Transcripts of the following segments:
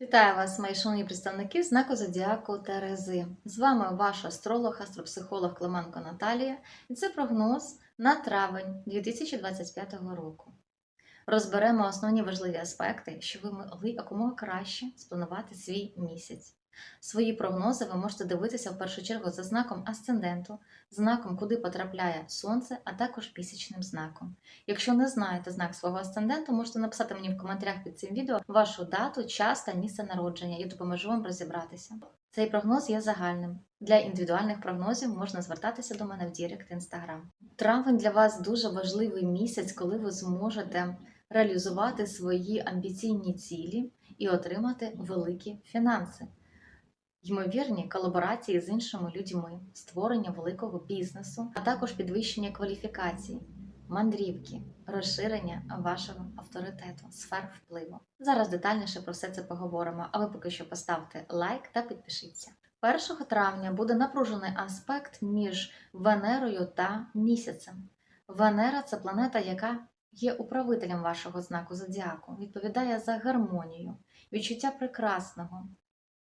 Вітаю вас, мої шановні представники знаку Зодіаку Терези. З вами ваш астролог, астропсихолог Клименко Наталія, і це прогноз на травень 2025 року. Розберемо основні важливі аспекти, щоб ви могли якомога краще спланувати свій місяць. Свої прогнози ви можете дивитися в першу чергу за знаком асценденту, знаком, куди потрапляє сонце, а також місячним знаком. Якщо не знаєте знак свого асценденту, можете написати мені в коментарях під цим відео вашу дату, час та місце народження і допоможу вам розібратися. Цей прогноз є загальним. Для індивідуальних прогнозів можна звертатися до мене в Дірект Інстаграм. Травень для вас дуже важливий місяць, коли ви зможете реалізувати свої амбіційні цілі і отримати великі фінанси. Ймовірні колаборації з іншими людьми, створення великого бізнесу, а також підвищення кваліфікації, мандрівки, розширення вашого авторитету, сфер впливу. Зараз детальніше про все це поговоримо, а ви поки що поставте лайк та підпишіться. 1 травня буде напружений аспект між Венерою та місяцем. Венера це планета, яка є управителем вашого знаку зодіаку, відповідає за гармонію, відчуття прекрасного,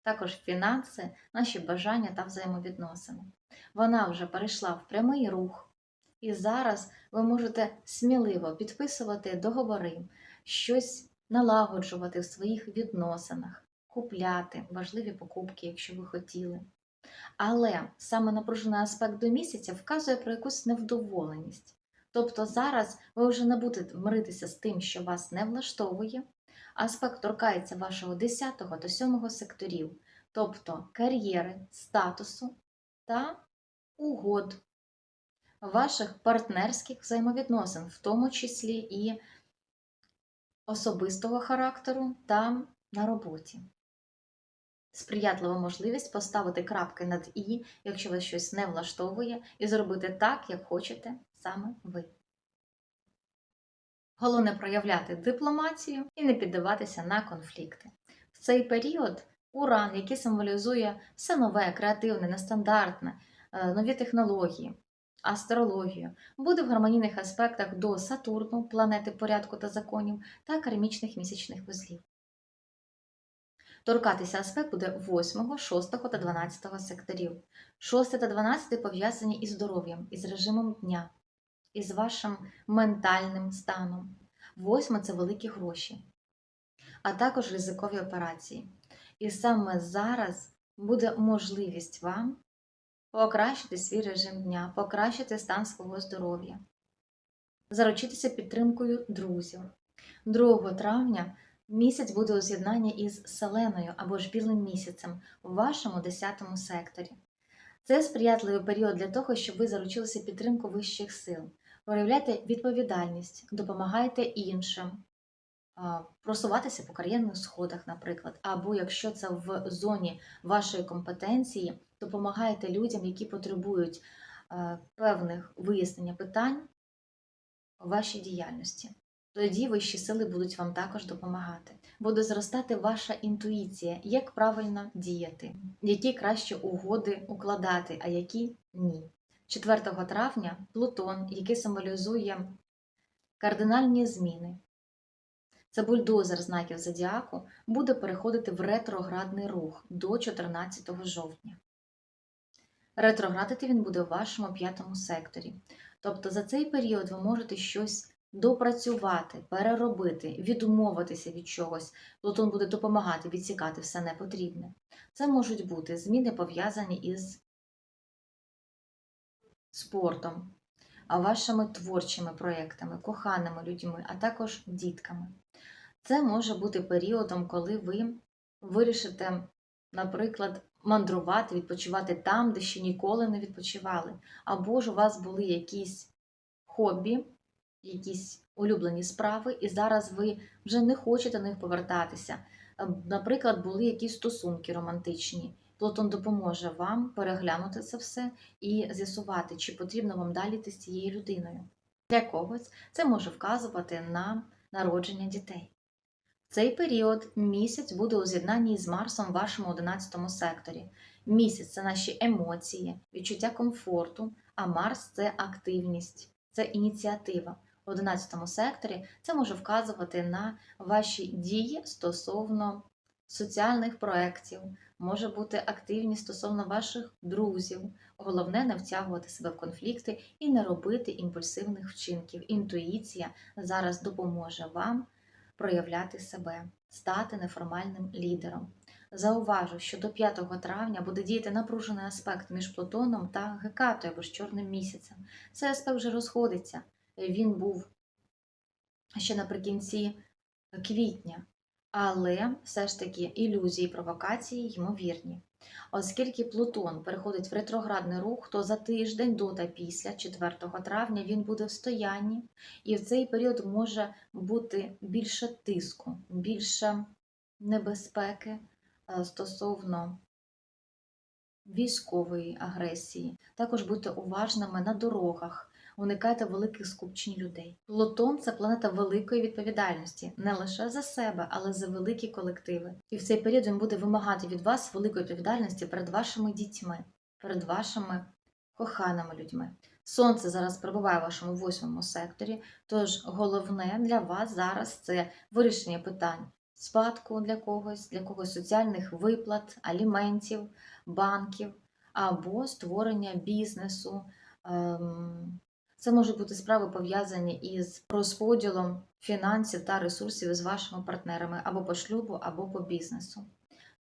також фінанси, наші бажання та взаємовідносини. Вона вже перейшла в прямий рух, і зараз ви можете сміливо підписувати договори, щось налагоджувати в своїх відносинах, купляти важливі покупки, якщо ви хотіли. Але саме напружений аспект до місяця вказує про якусь невдоволеність. Тобто зараз ви вже не будете миритися з тим, що вас не влаштовує. Аспект торкається вашого 10 та 7 секторів, тобто кар'єри, статусу та угод, ваших партнерських взаємовідносин, в тому числі і особистого характеру та на роботі. Сприятлива можливість поставити крапки над І, якщо вас щось не влаштовує, і зробити так, як хочете саме ви. Головне проявляти дипломатію і не піддаватися на конфлікти. В цей період уран, який символізує все нове, креативне, нестандартне, е, нові технології, астрологію, буде в гармонійних аспектах до Сатурну, планети порядку та законів, та кармічних місячних вузлів. Торкатися аспект буде 8, 6 та 12 секторів. 6 та 12 пов'язані із здоров'ям, із режимом дня, із вашим ментальним станом. 8 це великі гроші, а також ризикові операції. І саме зараз буде можливість вам покращити свій режим дня, покращити стан свого здоров'я, заручитися підтримкою друзів. 2 травня місяць буде у з'єднанні із Селеною або ж білим місяцем у вашому 10 секторі. Це сприятливий період для того, щоб ви заручилися підтримку вищих сил. Проявляйте відповідальність, допомагайте іншим, просуватися по кар'єрних сходах, наприклад, або якщо це в зоні вашої компетенції, допомагайте людям, які потребують певних вияснення питань у вашій діяльності. Тоді вищі сили будуть вам також допомагати. Буде зростати ваша інтуїція, як правильно діяти, які краще угоди укладати, а які ні. 4 травня Плутон, який символізує кардинальні зміни, це бульдозер знаків зодіаку, буде переходити в ретроградний рух до 14 жовтня. Ретроградити він буде у вашому п'ятому секторі. Тобто за цей період ви можете щось допрацювати, переробити, відмовитися від чогось. Плутон буде допомагати відсікати все непотрібне. Це можуть бути зміни пов'язані із спортом, а вашими творчими проєктами, коханими людьми, а також дітками. Це може бути періодом, коли ви вирішите, наприклад, мандрувати, відпочивати там, де ще ніколи не відпочивали. Або ж у вас були якісь хобі, якісь улюблені справи, і зараз ви вже не хочете на них повертатися. Наприклад, були якісь стосунки романтичні. Плутон допоможе вам переглянути це все і з'ясувати, чи потрібно вам далі йти з цією людиною. Для когось це може вказувати на народження дітей. В цей період місяць буде у з'єднанні з Марсом в вашому 11 секторі. Місяць це наші емоції, відчуття комфорту, а Марс це активність, це ініціатива. В 11 секторі це може вказувати на ваші дії стосовно соціальних проєктів, може бути активність стосовно ваших друзів. Головне не втягувати себе в конфлікти і не робити імпульсивних вчинків. Інтуїція зараз допоможе вам проявляти себе, стати неформальним лідером. Зауважу, що до 5 травня буде діяти напружений аспект між Плутоном та Гекатою або ж чорним місяцем. Цей аспект вже розходиться. Він був ще наприкінці квітня, але все ж таки ілюзії, провокації ймовірні. Оскільки Плутон переходить в ретроградний рух, то за тиждень до та після 4 травня він буде в стоянні, і в цей період може бути більше тиску, більше небезпеки е, стосовно військової агресії. Також будьте уважними на дорогах, уникайте великих скупчень людей. Плутон це планета великої відповідальності не лише за себе, але за великі колективи. І в цей період він буде вимагати від вас великої відповідальності перед вашими дітьми, перед вашими коханими людьми. Сонце зараз перебуває в вашому восьмому секторі, тож головне для вас зараз це вирішення питань спадку для когось, для когось соціальних виплат, аліментів, банків або створення бізнесу. Ем, Це можуть бути справи пов'язані із розподілом фінансів та ресурсів з вашими партнерами або по шлюбу, або по бізнесу.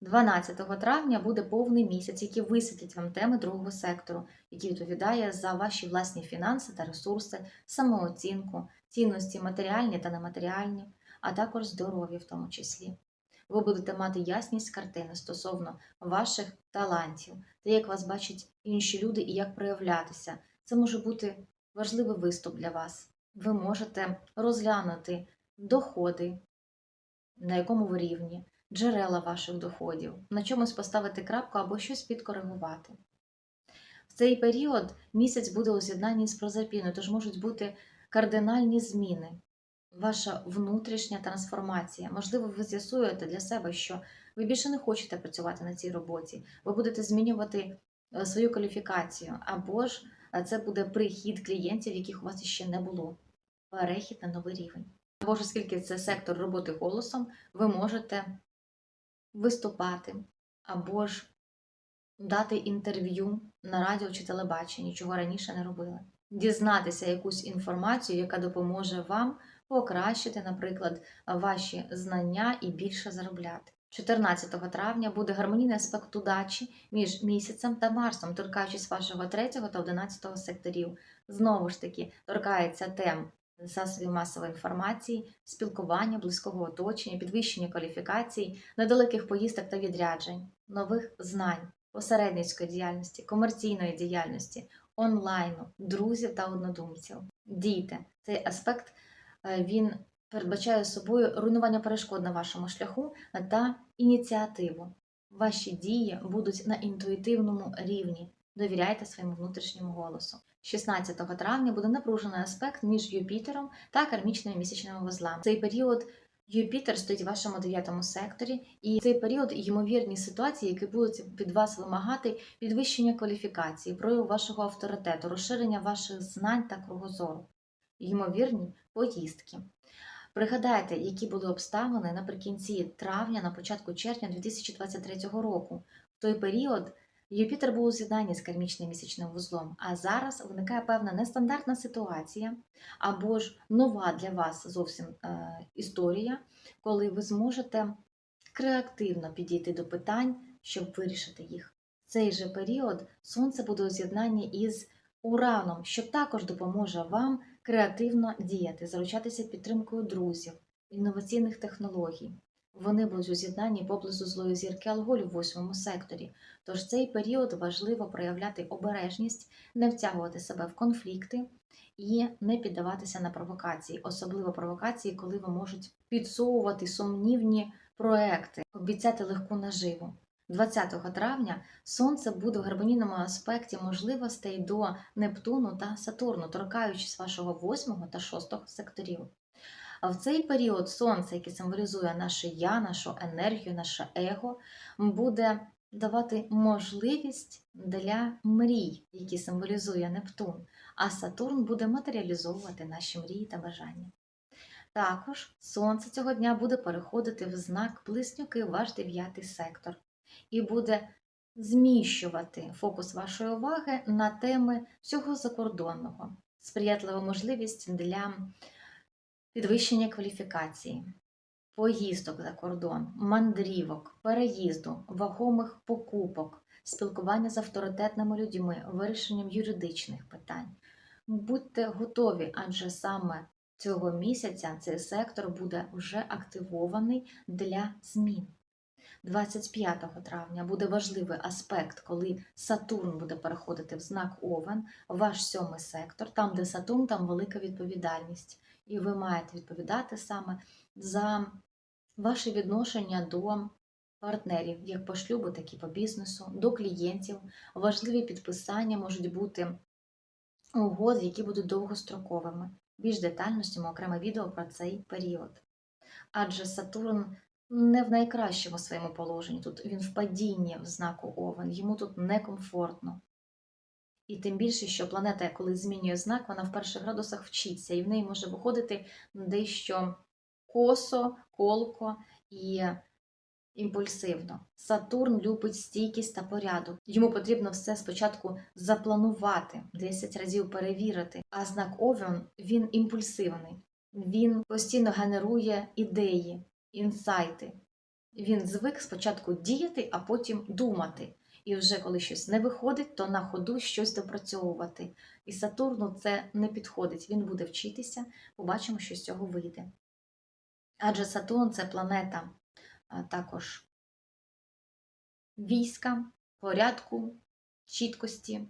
12 травня буде повний місяць, який висвітлить вам теми другого сектору, який відповідає за ваші власні фінанси та ресурси, самооцінку, цінності матеріальні та нематеріальні, а також здоров'я в тому числі. Ви будете мати ясність картини стосовно ваших талантів, те, як вас бачать інші люди і як проявлятися. Це може бути важливий виступ для вас. Ви можете розглянути доходи, на якому ви рівні, джерела ваших доходів, на чомусь поставити крапку або щось підкоригувати. В цей період місяць буде у з'єднанні з прозапіною, тож можуть бути кардинальні зміни, ваша внутрішня трансформація. Можливо, ви з'ясуєте для себе, що ви більше не хочете працювати на цій роботі, ви будете змінювати е, свою кваліфікацію, або ж це буде прихід клієнтів, яких у вас ще не було, перехід на новий рівень. Або ж оскільки це сектор роботи голосом, ви можете виступати, або ж дати інтерв'ю на радіо чи телебаченні, чого раніше не робили. Дізнатися якусь інформацію, яка допоможе вам покращити, наприклад, ваші знання і більше заробляти. 14 травня буде гармонійний аспект удачі між місяцем та Марсом, торкаючись вашого 3 та 11 секторів. Знову ж таки, торкається тем засобів масової інформації, спілкування, близького оточення, підвищення кваліфікацій, недалеких поїздок та відряджень, нових знань, посередницької діяльності, комерційної діяльності, онлайну, друзів та однодумців. Діти, цей аспект е, він передбачає собою руйнування перешкод на вашому шляху та ініціативу. Ваші дії будуть на інтуїтивному рівні. Довіряйте своєму внутрішньому голосу. 16 травня буде напружений аспект між Юпітером та кармічними місячними вузлами. Цей період Юпітер стоїть в вашому дев'ятому секторі, і цей період ймовірні ситуації, які будуть від вас вимагати підвищення кваліфікації, прояву вашого авторитету, розширення ваших знань та кругозору, ймовірні поїздки. Пригадайте, які були обставини наприкінці травня, на початку червня 2023 року. В той період Юпітер був у з'єднанні з кармічним місячним вузлом, а зараз виникає певна нестандартна ситуація або ж нова для вас зовсім е, історія, коли ви зможете креативно підійти до питань, щоб вирішити їх. В цей же період Сонце буде у з'єднанні із Ураном, що також допоможе вам креативно діяти, заручатися підтримкою друзів, інноваційних технологій. Вони будуть у з'єднанні поблизу злої зірки Алголь у восьмому секторі. Тож цей період важливо проявляти обережність, не втягувати себе в конфлікти і не піддаватися на провокації, особливо провокації, коли ви можуть підсовувати сумнівні проекти, обіцяти легку наживу. 20 травня Сонце буде в гармонійному аспекті можливостей до Нептуну та Сатурну, торкаючись вашого 8 та 6 секторів. А в цей період Сонце, яке символізує наше я, нашу енергію, наше его, буде давати можливість для мрій, які символізує Нептун, а Сатурн буде матеріалізовувати наші мрії та бажання. Також сонце цього дня буде переходити в знак близнюки, ваш дев'ятий сектор, і буде зміщувати фокус вашої уваги на теми всього закордонного, сприятлива можливість для підвищення кваліфікації, поїздок за кордон, мандрівок, переїзду, вагомих покупок, спілкування з авторитетними людьми, вирішенням юридичних питань. Будьте готові, адже саме цього місяця цей сектор буде вже активований для змін. 25 травня буде важливий аспект, коли Сатурн буде переходити в знак Овен, ваш сьомий сектор, там, де Сатурн, там велика відповідальність. І ви маєте відповідати саме за ваше відношення до партнерів, як по шлюбу, так і по бізнесу, до клієнтів. Важливі підписання можуть бути угод, які будуть довгостроковими. Більш детально зніму окреме відео про цей період. Адже Сатурн не в найкращому своєму положенні. Тут він в падінні в знаку Овен, йому тут некомфортно. І тим більше, що планета, коли змінює знак, вона в перших градусах вчиться, і в неї може виходити дещо косо, колко і імпульсивно. Сатурн любить стійкість та порядок. Йому потрібно все спочатку запланувати, 10 разів перевірити. А знак Овен він імпульсивний, він постійно генерує ідеї, інсайти. Він звик спочатку діяти, а потім думати. І вже коли щось не виходить, то на ходу щось допрацьовувати. І Сатурну це не підходить. Він буде вчитися, побачимо, що з цього вийде. Адже Сатурн це планета також війська, порядку, чіткості,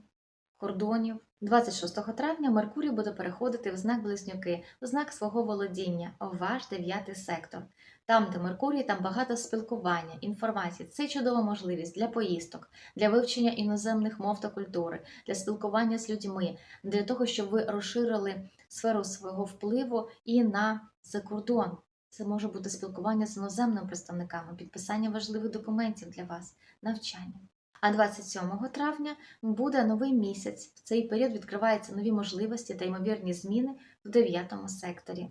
кордонів. 26 травня Меркурій буде переходити в знак Близнюки, в знак свого володіння, ваш дев'ятий сектор. Там, де Меркурій, там багато спілкування, інформації. Це чудова можливість для поїздок, для вивчення іноземних мов та культури, для спілкування з людьми, для того, щоб ви розширили сферу свого впливу і на закордон. Це може бути спілкування з іноземними представниками, підписання важливих документів для вас, навчання. А 27 травня буде новий місяць. В цей період відкриваються нові можливості та ймовірні зміни в 9 секторі.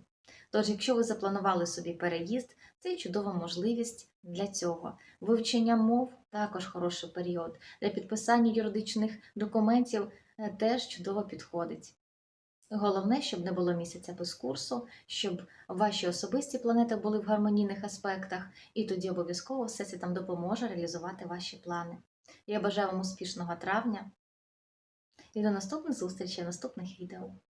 Тож, якщо ви запланували собі переїзд, це чудова можливість для цього. Вивчення мов також хороший період. Для підписання юридичних документів е, теж чудово підходить. Головне, щоб не було місяця без курсу, щоб ваші особисті планети були в гармонійних аспектах, і тоді обов'язково все це там допоможе реалізувати ваші плани. Я бажаю вам успішного травня і до наступних зустрічей, наступних відео.